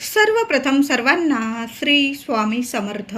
सर्वप्रथम सर्वांना श्री स्वामी समर्थ.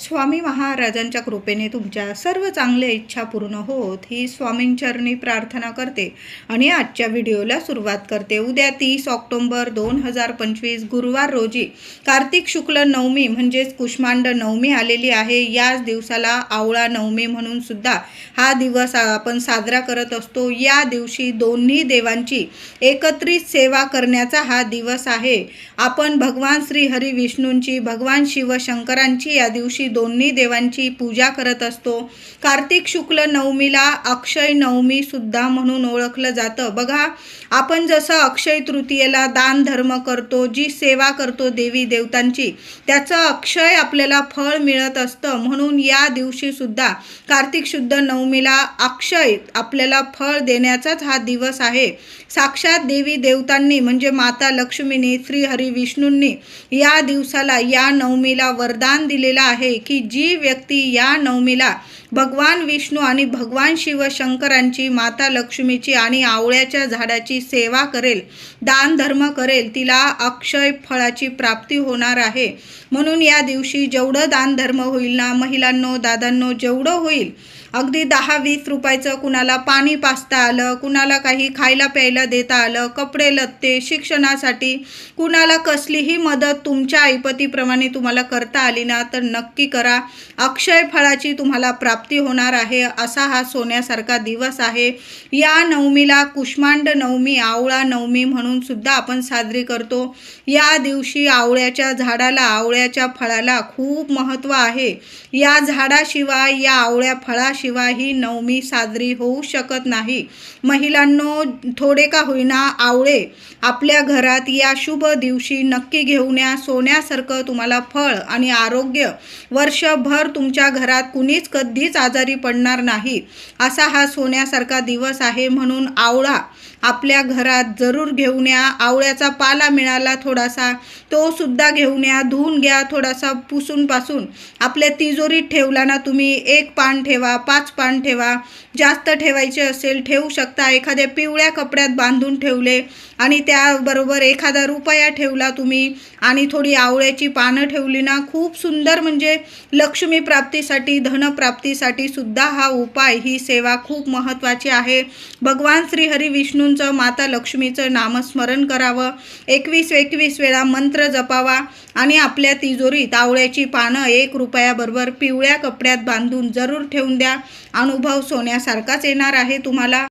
स्वामी महाराजांच्या कृपेने तुमच्या सर्व चांगल्या इच्छा पूर्ण होत ही स्वामींचरणी प्रार्थना करते आणि आजच्या व्हिडिओला सुरुवात करते. उद्या तीस ऑक्टोंबर दोन हजार पंचवीस गुरुवार रोजी कार्तिक शुक्ल नवमी म्हणजेच कुष्मांड नवमी आलेली आहे. याच दिवसाला आवळा नवमी म्हणून सुद्धा हा दिवस आपण साजरा करत असतो. या दिवशी दोन्ही देवांची एकत्रित सेवा करण्याचा हा दिवस आहे. आपण भगवान श्री हरी विष्णूंची भगवान शिवशंकरांची या दिवशी दोन्ही देवांची पूजा करत असतो. कार्तिक शुक्ल नवमीला अक्षय नवमी सुद्धा म्हणून ओळखलं जातं. बघा आपण जसं अक्षय तृतीयेला दान धर्म करतो जी सेवा करतो देवी देवतांची त्याचं अक्षय आपल्याला फळ मिळत असतं. म्हणून या दिवशी सुद्धा कार्तिक शुद्ध नवमीला अक्षय आपल्याला फळ देण्याचाच हा दिवस आहे. साक्षात देवी देवतांनी म्हणजे माता लक्ष्मीने श्री हरी विष्णूंनी या दिवसाला या नवमीला वरदान दिलेलं आहे की जी व्यक्ती या नवमीला भगवान विष्णू आणि भगवान शिवशंकरांची माता लक्ष्मीची आणि आवळ्याच्या झाडाची सेवा करेल दान धर्म करेल तिला अक्षय फळाची प्राप्ती होणार आहे. म्हणून या दिवशी जेवढं दानधर्म होईल ना महिलांनो दादांनो जेवढं होईल अगदी दहा वीस रुपयाचं कुणाला पाणी पाचता आलं कुणाला काही खायला प्यायला देता आलं कपडे लत्ते शिक्षणासाठी कुणाला कसलीही मदत तुमच्या ऐपतीप्रमाणे तुम्हाला करता आली ना तर नक्की करा. अक्षय फळाची तुम्हाला प्राप्ती होणार आहे असा हा सोन्यासारखा दिवस आहे. या नवमीला कुष्मांड नवमी आवळा नवमी म्हणून सुद्धा आपण साजरी करतो. या दिवशी आवळ्याच्या झाडाला आवळ्याच्या फळाला खूप महत्त्व आहे. या झाडाशिवाय या आवळ्या फळाशिवाय ही नवमी साजरी होऊ शकत नाही. महिलांनो थोडे का होईना आवळे आपल्या घरात या शुभ दिवशी नक्की घेऊन या. सोन्यासारखं तुम्हाला फळ आणि आरोग्य वर्षभर तुमच्या घरात कुणीच कधीच आजारी पडणार नाही. असा हा सोन्यासारखा दिवस आहे म्हणून आवळा आपल्या घरात जरूर घेऊन या. आवळ्याचा पाला मिळाला थोडासा तो सुद्धा घेऊन या. धुवून घ्या थोडासा पुसून पासून आपल्या तिजोरीत ठेवला ना तुम्ही एक पान ठेवा पाच पान ठेवा. जास्त ठेवायचे असेल ठेवू शकता. एखाद्या पिवळ्या कपड्यात बांधून ठेवले आणि त्याबरोबर एखादा रुपया ठेवला तुम्ही आणि थोडी आवळ्याची पानं ठेवली ना. खूप सुंदर म्हणजे लक्ष्मी प्राप्तीसाठी धनप्राप्तीसाठी सुद्धा हा उपाय ही सेवा खूप महत्त्वाची आहे. भगवान श्री हरी तुमचं माता लक्ष्मीचं नामस्मरण करावं. एकवीस एकवीस वेळा मंत्र जपावा आणि आपल्या तिजोरीत आवळ्याची पानं एक रुपयाबरोबर पिवळ्या कपड्यात बांधून जरूर ठेवून द्या. अनुभव सोन्यासारखाच येणार आहे तुम्हाला.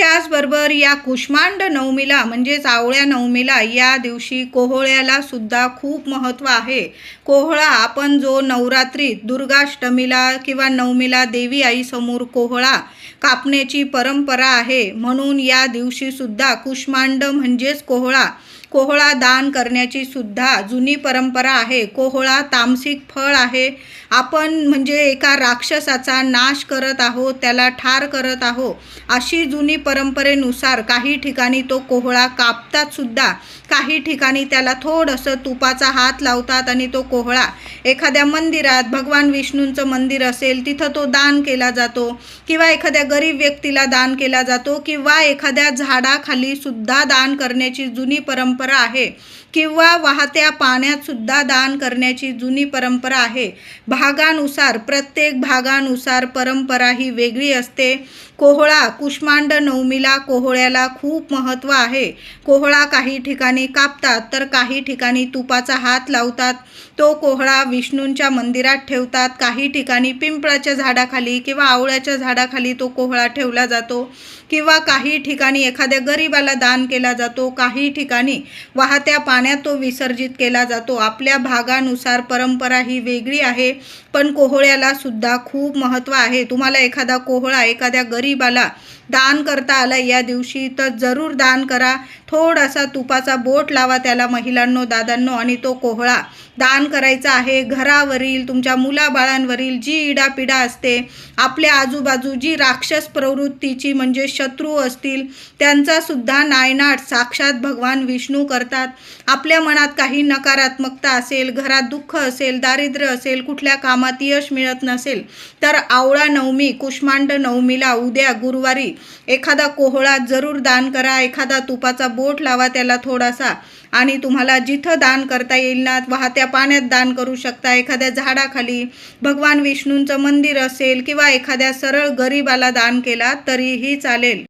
त्याचबरोबर या कुष्मांड नवमीला म्हणजेच आवळ्या नवमीला या दिवशी कोहळ्याला सुद्धा खूप महत्त्व आहे. कोहळा आपण जो नवरात्रीत दुर्गाष्टमीला किंवा नवमीला देवी आईसमोर कोहळा कापण्याची परंपरा आहे म्हणून या दिवशीसुद्धा कुष्मांड म्हणजेच कोहळा कोहळा दान करण्याची सुद्धा जुनी परंपरा आहे. कोहळा तामसिक फळ आहे. आपण म्हणजे एका राक्षसाचा नाश करत आहोत त्याला ठार करत आहोत. अशी जुनी परंपरेनुसार काही ठिकाणी तो कोहळा कापतात सुद्धा काही ठिकाणी त्याला थोडंसं तुपाचा हात लावतात आणि तो कोहळा. एखाद्या मंदिरात भगवान विष्णूंचं मंदिर असेल तिथं तो दान केला जातो. किंवा एखाद्या गरीब व्यक्तीला दान केला जातो किंवा एखाद्या झाडाखाली सुद्धा दान करण्याची जुनी परंपरा आहे. किंवा वाहत्या पाण्यातसुद्धा दान करण्याची जुनी परंपरा आहे. भागानुसार प्रत्येक भागानुसार परंपरा ही वेगळी असते. कोहळा कुष्मांड नवमीला कोहळ्याला खूप महत्त्व आहे. कोहळा काही ठिकाणी कापतात तर काही ठिकाणी तुपाचा हात लावतात. तो कोहळा विष्णूंच्या मंदिरात ठेवतात. काही ठिकाणी पिंपळाच्या झाडाखाली किंवा आवळ्याच्या झाडाखाली तो कोहळा ठेवला जातो किंवा काही ठिकाणी एखाद्या गरिबाला दान केला जातो. काही ठिकाणी वाहत्या पाण्यात तो विसर्जित केला जातो. आपल्या भागानुसार परंपरा ही वेगळी आहे पण कोहळ्याला सुद्धा खूप महत्त्व आहे. तुम्हाला एखादा कोहळा एखाद्या गरीबाला दान करता आला या दिवशी तर जरूर दान करा. थोडासा तुपाचा बोट लावा त्याला महिलांनो दादांनो आणि तो कोहळा दान करायचं आहे. घरावरील तुमच्या मुलाबाळांवरील जी इडापिडा असते आपल्या आजूबाजू जी राक्षस प्रवृत्तीची म्हणजे शत्रू असतील त्यांचासुद्धा नायनाट साक्षात भगवान विष्णू करतात. आपल्या मनात काही नकारात्मकता असेल घरात दुःख असेल दारिद्र्य असेल कुठल्या कामात यश मिळत नसेल तर आवळा नवमी कुष्मांड नवमीला उद्या गुरुवारी एखादा कोहळा जरूर दान करा एखादा तुपाचा बोट लावा त्याला थोडासा. आणि तुम्हाला जिथं दान करता येईल ना वाहत्या पाण्यात दान करू शकता. एखाद्या झाडाखाली भगवान विष्णूंचं मंदिर असेल किंवा एखाद्या सरळ गरीबाला दान केला तरीही चालेल.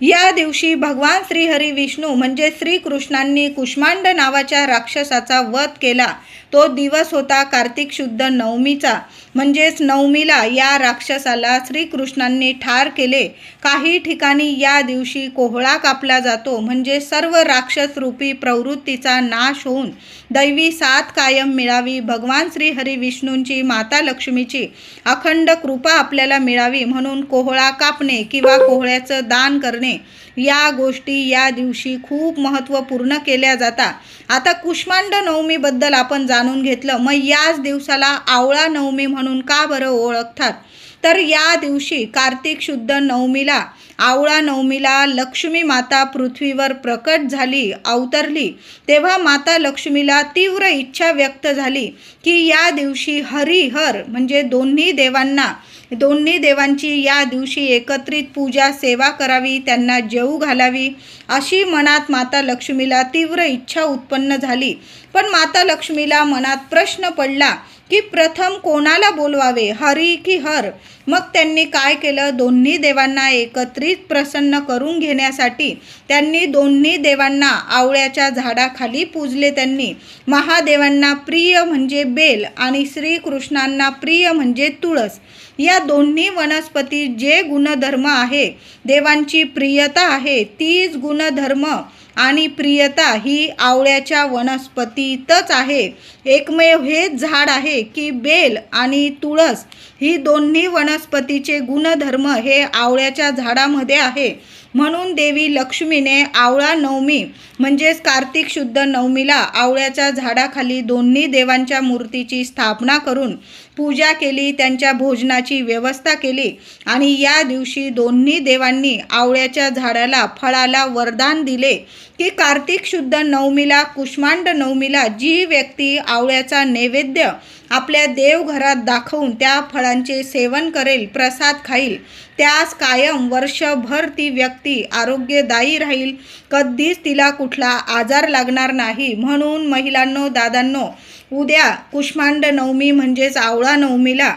या दिवशी भगवान श्रीहरी विष्णू म्हणजे श्रीकृष्णांनी कुष्मांड नावाच्या राक्षसाचा वध केला. तो दिवस होता कार्तिक शुद्ध नवमीचा. म्हणजेच नवमीला या राक्षसाला श्रीकृष्णांनी ठार केले. काही ठिकाणी या दिवशी कोहळा कापला जातो. म्हणजे सर्व राक्षस रूपी प्रवृत्तीचा नाश होऊन दैवी साथ कायम मिळावी भगवान श्रीहरी विष्णूंची माता लक्ष्मीची अखंड कृपा आपल्याला मिळावी म्हणून कोहळा कापणे किंवा कोहळ्याचं दान करणे या गोष्टी या दिवशी खूप महत्त्वपूर्ण केल्या जातात आता कुष्मांड नवमीबद्दल आपण जाणून घेतलं. मग याच दिवसाला आवळा नवमी म्हणून का बरं ओळखतात? तर या दिवशी कार्तिक शुद्ध नवमीला आवळा नवमीला लक्ष्मी माता पृथ्वीवर प्रकट झाली अवतरली. तेव्हा माता लक्ष्मीला तीव्र इच्छा व्यक्त झाली की या दिवशी हरिहर म्हणजे दोन्ही देवांना दोन्ही देवांची या दिवशी एकत्रित पूजा सेवा करावी त्यांना जेऊ घालावी अशी मनात माता लक्ष्मीला तीव्र इच्छा उत्पन्न झाली. पण माता लक्ष्मीला मनात प्रश्न पडला की प्रथम कोणाला बोलवावे हरी की हर? मग त्यांनी काय केलं? दोन्ही देवांना एकत्रित प्रसन्न करून घेण्यासाठी त्यांनी दोन्ही देवांना आवळ्याच्या झाडाखाली पूजले त्यांनी. महादेवांना प्रिय म्हणजे बेल आणि श्रीकृष्णांना प्रिय म्हणजे तुळस. या दोन्ही वनस्पती जे गुणधर्म आहे देवांची प्रियता आहे तीच गुणधर्म आणि प्रियता ही आवळ्याच्या वनस्पतीतच आहे. एकमेव हेच झाड आहे की बेल आणि तुळस. ही दोन्ही वनस्पतीचे गुणधर्म हे आवळ्याच्या झाडामध्ये आहे. म्हणून देवी लक्ष्मीने आवळा नवमी म्हणजेच कार्तिक शुद्ध नवमीला आवळ्याच्या झाडाखाली दोन्ही देवांच्या मूर्तीची स्थापना करून पूजा केली त्यांच्या भोजनाची व्यवस्था केली आणि या दिवशी दोन्ही देवांनी आवळ्याच्या झाडाला फळाला वरदान दिले की कार्तिक शुद्ध नवमीला कुष्मांड नवमीला जी व्यक्ती आवळ्याचा नैवेद्य आपल्या देवघरात दाखवून त्या फळांचे सेवन करेल प्रसाद खाईल त्यास कायम वर्षभर ती व्यक्ती आरोग्यदायी राहील. कधीच तिला कुठला आजार लागणार नाही. म्हणून महिलांनो दादांनो उद्या कुष्मांड नवमी म्हणजेच आवळा नवमीला.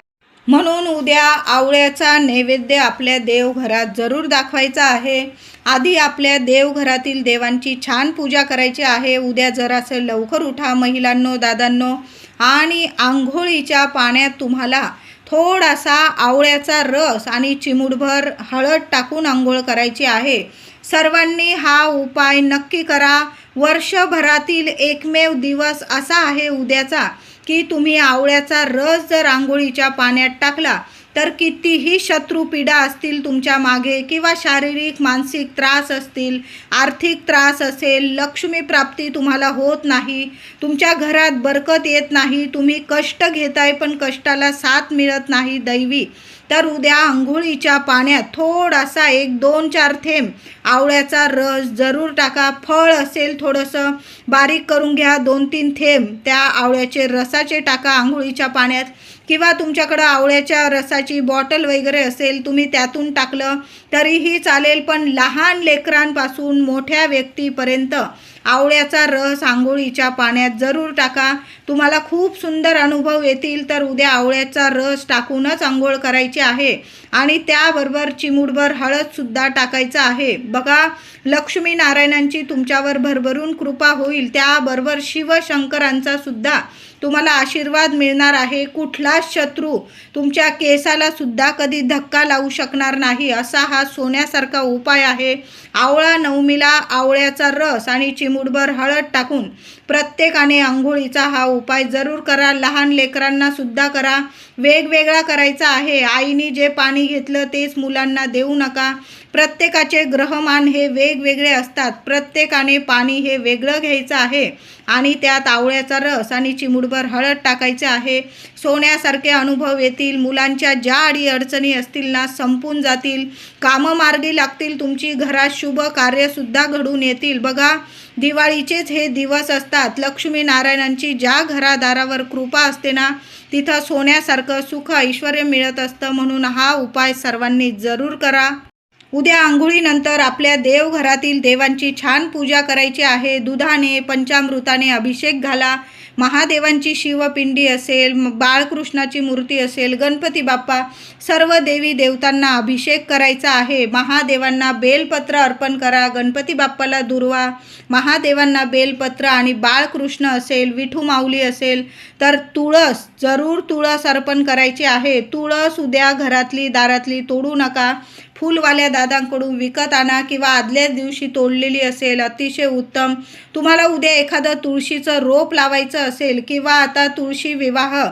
म्हणून उद्या आवळ्याचा नैवेद्य आपल्या देवघरात जरूर दाखवायचा आहे. आधी आपल्या देवघरातील देवांची छान पूजा करायची आहे. उद्या जरासं लवकर उठा महिलांनो दादांनो. आणि आंघोळीच्या पाण्यात तुम्हाला थोडासा आवळ्याचा रस आणि चिमुडभर हळद टाकून आंघोळ करायची आहे. सर्वांनी हा उपाय नक्की करा. वर्षभरातील एकमेव दिवस असा आहे उद्याचा की तुम्ही आवळ्याचा रस जर आंघोळीच्या पाण्यात टाकला तर कितीही शत्रुपीडा असतील तुमच्या मागे किंवा शारीरिक मानसिक त्रास असतील आर्थिक त्रास असेल लक्ष्मी प्राप्ती तुम्हाला होत नाही तुमच्या घरात बरकत येत नाही तुम्ही कष्ट घेताय पण कष्टाला साथ मिळत नाही दैवी. तर उद्या आंघोळीच्या पाण्यात थोडासा एक दोन चार थेंब आवळ्याचा रस जरूर टाका. फळ असेल थोडंसं बारीक करून घ्या. दोन तीन थेंब त्या आवळ्याचे रसाचे टाका आंघोळीच्या पाण्यात. किंवा तुमच्याकडं आवळ्याच्या रसाची बॉटल वगैरे असेल तुम्ही त्यातून टाकलं तरीही चालेल. पण लहान लेकरांपासून मोठ्या व्यक्तीपर्यंत आवळ्याचा रस आंघोळीच्या पाण्यात जरूर टाका. तुम्हाला खूप सुंदर अनुभव येतील. तर उद्या आवळ्याचा रस टाकूनच आंघोळ करायची आहे. आणि त्याबरोबर चिमूडभर हळदसुद्धा टाकायचं आहे. बघा लक्ष्मी नारायणांची तुमच्यावर भरभरून कृपा होईल. त्याबरोबर शिवशंकरांचा सुद्धा तुम्हाला आशीर्वाद मिळणार आहे. कुठलाच शत्रू तुमच्या केसाला सुद्धा कधी धक्का लावू शकणार नाही असा हा सोन्यासारखा उपाय आहे. आवळा नवमीला आवळ्याचा रस आणि चिमूटभर हळद टाकून प्रत्येकाने आंघोळीचा हा उपाय जरूर करा. लहान लेकरांना सुद्धा करा. वेगवेगळा करायचा आहे. आईने जे पाणी घेतलं तेच मुलांना देऊ नका. प्रत्येकाचे ग्रहमान हे वेगवेगळे असतात. प्रत्येकाने पाणी हे वेगळं घ्यायचं आहे आणि त्यात आवळ्याचा रस आणि चिमुडभर हळद टाकायचे आहे. सोन्यासारखे अनुभव येतील. मुलांच्या ज्या अडी अडचणी असतील ना संपून जातील. कामं मार्गी लागतील. तुमची घरात शुभ कार्यसुद्धा घडून येतील. बघा दिवाळीचेच हे दिवस असतात. लक्ष्मी नारायणांची ज्या घरादारावर कृपा असते ना तिथं सोन्यासारखं सुख ऐश्वर मिळत असतं म्हणून हा उपाय सर्वांनी जरूर करा. उद्या आंघोळीनंतर आपल्या देवघरातील देवांची छान पूजा करायची आहे. दुधाने पंचामृताने अभिषेक घाला. महादेवांची शिवपिंडी असेल बाळकृष्णाची मूर्ती असेल गणपती बाप्पा सर्व देवी देवतांना अभिषेक करायचा आहे. महादेवांना बेलपत्र अर्पण करा गणपती बाप्पाला दुर्वा. महादेवांना बेलपत्र आणि बाळकृष्ण असेल विठू माऊली असेल तर तुळस जरूर तुळस अर्पण करायची आहे. तुळस उद्या घरातली दारातली तोडू नका. फुलवाल्या दादांकडून विकत आणा किंवा आदल्याच दिवशी तोडलेली असेल अतिशय उत्तम. तुम्हाला उद्या एखादं तुळशीचं रोप लावायचं असेल किंवा आता तुळशी विवाह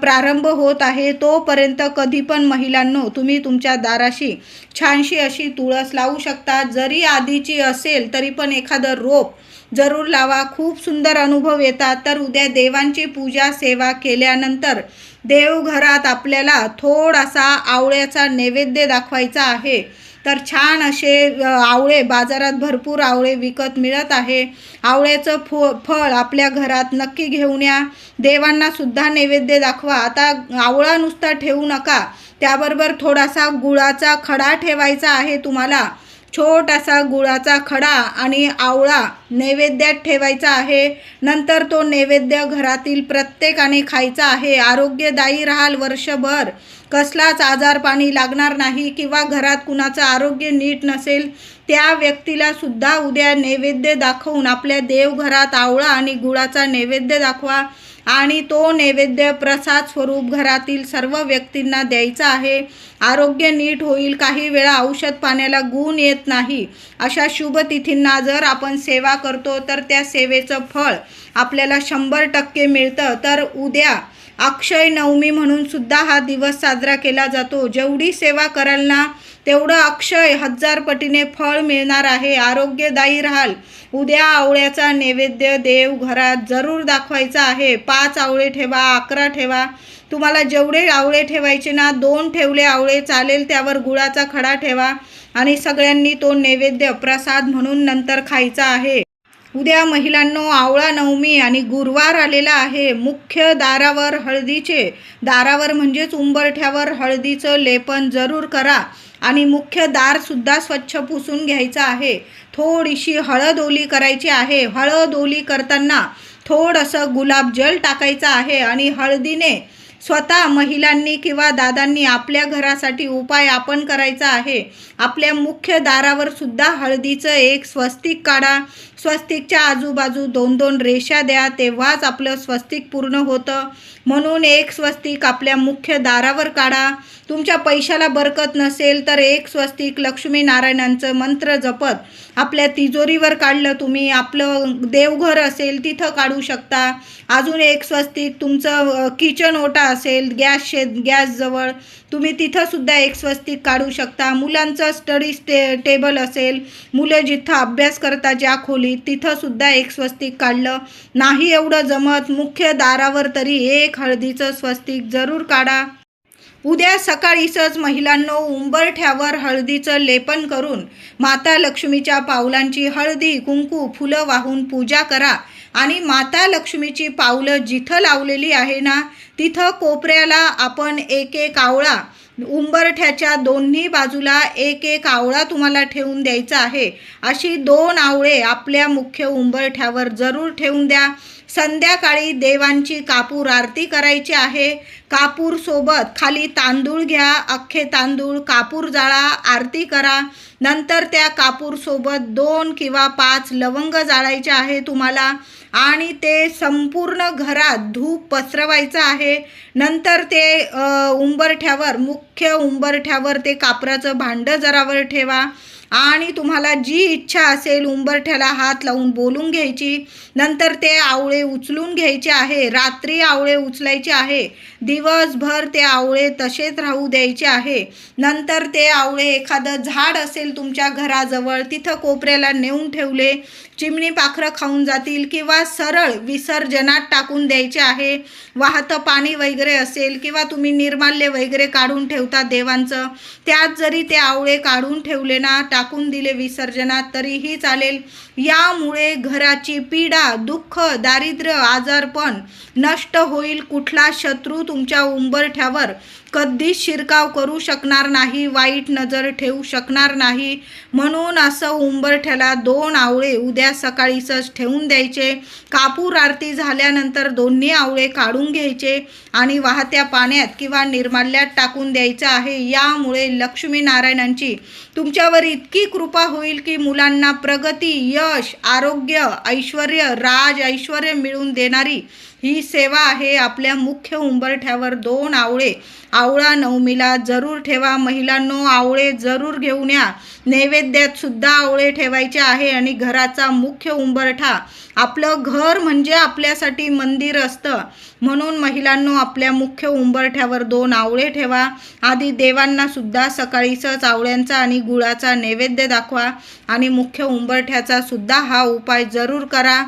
प्रारंभ होत आहे तोपर्यंत कधी पण महिलांनो तुम्ही तुमच्या दाराशी छानशी अशी तुळस लावू शकता. जरी आधीची असेल तरी पण एखादं रोप जरूर लावा. खूप सुंदर अनुभव येतात. तर उद्या देवांची पूजा सेवा केल्यानंतर देवघरात आपल्याला थोडासा आवळ्याचा नैवेद्य दाखवायचा आहे. तर छान असे आवळे बाजारात भरपूर आवळे विकत मिळत आहे. आवळ्याचं फो फळ आपल्या घरात नक्की घेऊन या. देवांनासुद्धा नैवेद्य दाखवा. आता आवळा नुसता ठेवू नका. त्याबरोबर थोडासा गुळाचा खडा ठेवायचा आहे तुम्हाला. छोटासा गुळाचा खडा आणि आवळा नैवेद्यात ठेवायचा आहे. नंतर तो नैवेद्य घरातील प्रत्येकाने खायचा आहे. आरोग्यदायी राहाल वर्षभर. कसलाच आजार पाणी लागणार नाही किंवा घरात कुणाचं आरोग्य नीट नसेल त्या व्यक्तीला सुद्धा उद्या नैवेद्य दाखवून आपल्या देवघरात आवळा आणि गुळाचा नैवेद्य दाखवा. आणि तो नैवेद्य प्रसाद स्वरूप घरातील सर्व व्यक्तींना द्यायचा आहे. आरोग्य नीट होईल काही वेळा औषध पाण्याला गुण येत नाही. अशा शुभ तिथींना जर आपण सेवा करतो तर त्या सेवेचं फळ आपल्याला शंभर टक्के मिळतं. तर उद्या अक्षय नवमी म्हणून सुद्धा हा दिवस साजरा केला जातो. जेवढी सेवा कराल ना तेवढं अक्षय हजार पटीने फळ मिळणार आहे. आरोग्यदायी राहाल. उद्या आवळ्याचा नैवेद्य देव घरात जरूर दाखवायचा आहे. पाच आवळे ठेवा अकरा ठेवा. तुम्हाला जेवढे आवळे ठेवायचे ना दोन ठेवले आवळे चालेल त्यावर गुळाचा खडा ठेवा आणि सगळ्यांनी तो नैवेद्य प्रसाद म्हणून नंतर खायचा आहे. उद्या महिलांनो आवळा नवमी आणि गुरुवार आलेला आहे मुख्य दारावर हळदीचे. दारावर म्हणजेच उंबरठ्यावर हळदीचं लेपन जरूर करा आणि मुख्य दारसुद्धा स्वच्छ पुसून घ्यायचं आहे. थोडीशी हळद ओली करायची आहे. हळद ओली करताना थोडंसं गुलाबजल टाकायचं आहे आणि हळदीने स्वतः महिलांनी किंवा दादांनी आपल्या घरासाठी उपाय आपण करायचा आहे. आपल्या मुख्य दारावर सुद्धा हळदीचं एक स्वस्तिक काढा. स्वस्तिकच्या आजूबाजू दोन दोन रेषा द्या तेव्हाच आपलं स्वस्तिक पूर्ण होतं. म्हणून एक स्वस्तिक आपल्या मुख्य दारावर काढा. तुमच्या पैशाला बरकत नसेल तर एक स्वस्तिक लक्ष्मीनारायणांचं मंत्र जपत. आपल्या तिजोरीवर काढलं तुम्ही आपलं देवघर असेल तिथं काढू शकता. अजून एक स्वस्तिक तुमचं किचन ओटा असेल गॅस शे गॅसजवळ तुम्ही तिथंसुद्धा एक स्वस्तिक काढू शकता. मुलांचं स्टडी स्टे टेबल असेल मुलं जिथं अभ्यास करता ज्या खोलीत तिथंसुद्धा एक स्वस्तिक काढलं. नाही एवढं जमत मुख्य दारावर तरी एक हळदीचं स्वस्तिक जरूर काढा. उद्या सकाळीसच महिलांनो उंबरठ्यावर हळदीचं लेपन करून माता लक्ष्मीच्या पावलांची हळदी कुंकू फुलं वाहून पूजा करा. आणि माता लक्ष्मीची पावलं जिथं लावलेली आहे ना तिथं कोपऱ्याला आपण एक एक आवळा उंबरठ्याच्या दोन्ही बाजूला एक एक आवळा तुम्हाला ठेवून द्यायचा आहे. अशी दोन आवळे आपल्या मुख्य उंबरठ्यावर जरूर ठेवून द्या. संध्याकाळी देवांची कापूर आरती करायची आहे. कापूरसोबत खाली तांदूळ घ्या अख्खे तांदूळ कापूर जाळा आरती करा. नंतर त्या कापूरसोबत दोन किंवा पाच लवंग जाळायचे आहे तुम्हाला आणि ते संपूर्ण घरात धूप पसरवायचं आहे. नंतर ते उंबरठ्यावर मुख्य उंबरठ्यावर ते कापराचं भांडं जरावर ठेवा. आणि तुम्हाला जी इच्छा असेल उंबरठ्याला हात लावून बोलून घ्यायची नंतर ते आवळे उचलून घ्यायचे आहे रात्री आवळे उचलायचे आहे दिवसभर ते आवळे तसेच राहू द्यायचे आहे नंतर ते आवळे एखादं झाड असेल तुमच्या घराजवळ तिथं कोपऱ्याला नेऊन ठेवले चिमणी पाखरं खाऊन जातील किंवा सरळ विसर्जनात टाकून द्यायचे आहे वाहतं पाणी वगैरे असेल किंवा तुम्ही निर्माल्य वगैरे काढून ठेवता देवांचं त्यात जरी ते आवळे काढून ठेवले ना टाकून दिले विसर्जनात तरीही चालेल. यामुळे घराची पीडा दुःख दारिद्र्य आजारपण नष्ट होईल. कुठला शत्रू तुमच्या उंबरठ्यावर कधीच शिरकाव करू शकणार नाही वाईट नजर ठेवू शकणार नाही. म्हणून असं उंबरठ्याला दोन आवळे उद्या सकाळीच ठेवून द्यायचे. कापूर आरती झाल्यानंतर दोन्ही आवळे काढून घ्यायचे आणि वाहत्या पाण्यात किंवा निर्माल्यात टाकून द्यायचं आहे. यामुळे लक्ष्मीनारायणांची तुमच्यावर इतकी कृपा होईल की मुलांना प्रगती यश आरोग्य ऐश्वर राज ऐश्वर मिळवून देणारी ही सेवा आहे आपल्या मुख्य उंबरठ्यावर. दोन आवळे आवळा नवमीला जरूर ठेवा. महिलांनो आवळे जरूर घेऊन या. नैवेद्यात सुद्धा आवळे ठेवायचे आहे आणि घराचा मुख्य उंबरठा आपलं घर म्हणजे आपल्यासाठी मंदिर असतं. म्हणून महिलांनो आपल्या मुख्य उंबरठ्यावर दोन आवळे ठेवा. आधी देवांना सुद्धा सकाळीच आवळ्यांचा आणि गुळाचा नैवेद्य दाखवा आणि मुख्य उंबरठ्याचा सुद्धा हा उपाय जरूर करा.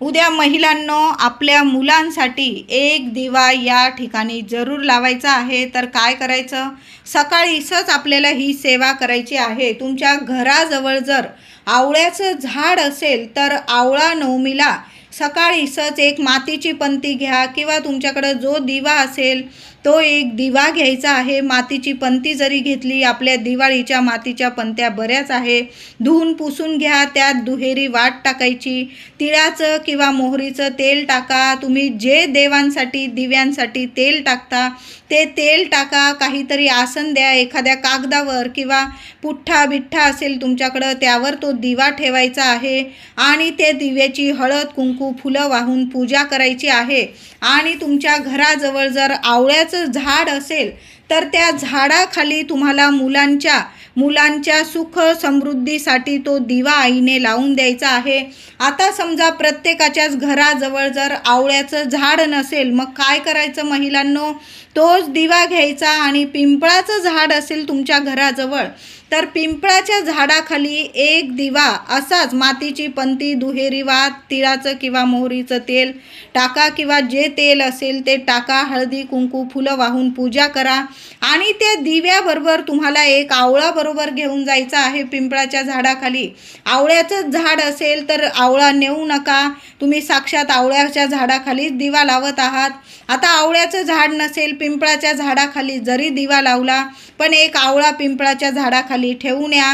उद्या महिलांनो आपल्या मुलांसाठी एक दिवा या ठिकाणी जरूर लावायचा आहे. तर काय करायचं? सकाळीसच आपल्याला ही सेवा करायची आहे. तुमच्या घराजवळ जर आवळ्याचं झाड असेल तर आवळा नवमीला सकाळी सच एक मातीची पंती घ्या किंवा तुमच्याकडं जो दिवा असेल तो एक दिवा घ्यायचा आहे. मातीची पंती जरी घेतली आपल्या दिवाळीच्या मातीच्या पंत्या बऱ्याच आहे. धुवून पुसून घ्या त्यात दुहेरी वाट टाकायची. तिळाचं किंवा मोहरीचं तेल टाका. तुम्ही जे देवांसाठी दिव्यांसाठी तेल टाकता ते तेल टाका. काहीतरी आसन द्या. एखाद्या कागदावर किंवा पुठ्ठा बिठ्ठा असेल तुमच्याकडं त्यावर तो दिवा ठेवायचा आहे. आणि ते दिव्याची हळद कुंकू फुलं वाहून पूजा करायची आहे. आणि तुमच्या घराजवळ जर आवळ्याचं झाड असेल तर त्या झाडाखाली तुम्हाला मुलांच्या मुलांच्या सुख समृद्धीसाठी तो दिवा आईने लावून द्यायचा आहे. आता समजा प्रत्येकाच्याच घराजवळ जर आवळ्याचं झाड नसेल मग काय करायचं महिलांनो? तोच दिवा घ्यायचा आणि पिंपळाचं झाड असेल तुमच्या घराजवळ तर पिंपळाच्या झाडाखाली एक दिवा असाच मातीची पंती दुहेरी वात तिळाचं किंवा मोहरीचं तेल टाका किंवा जे तेल असेल ते टाका हळदी कुंकू फुलं वाहून पूजा करा. आणि त्या दिव्याबरोबर तुम्हाला एक आवळाबरोबर घेऊन जायचं आहे पिंपळाच्या झाडाखाली. आवळ्याचं झाड असेल तर आवळा नेऊ नका. तुम्ही साक्षात आवळ्याच्या झाडाखालीच दिवा लावत आहात. आता आवळ्याचं झाड नसेल पिंपळाच्या झाडाखाली जरी दिवा लावला पण एक आवळा पिंपळाच्या झाडाखाली ठेवून या.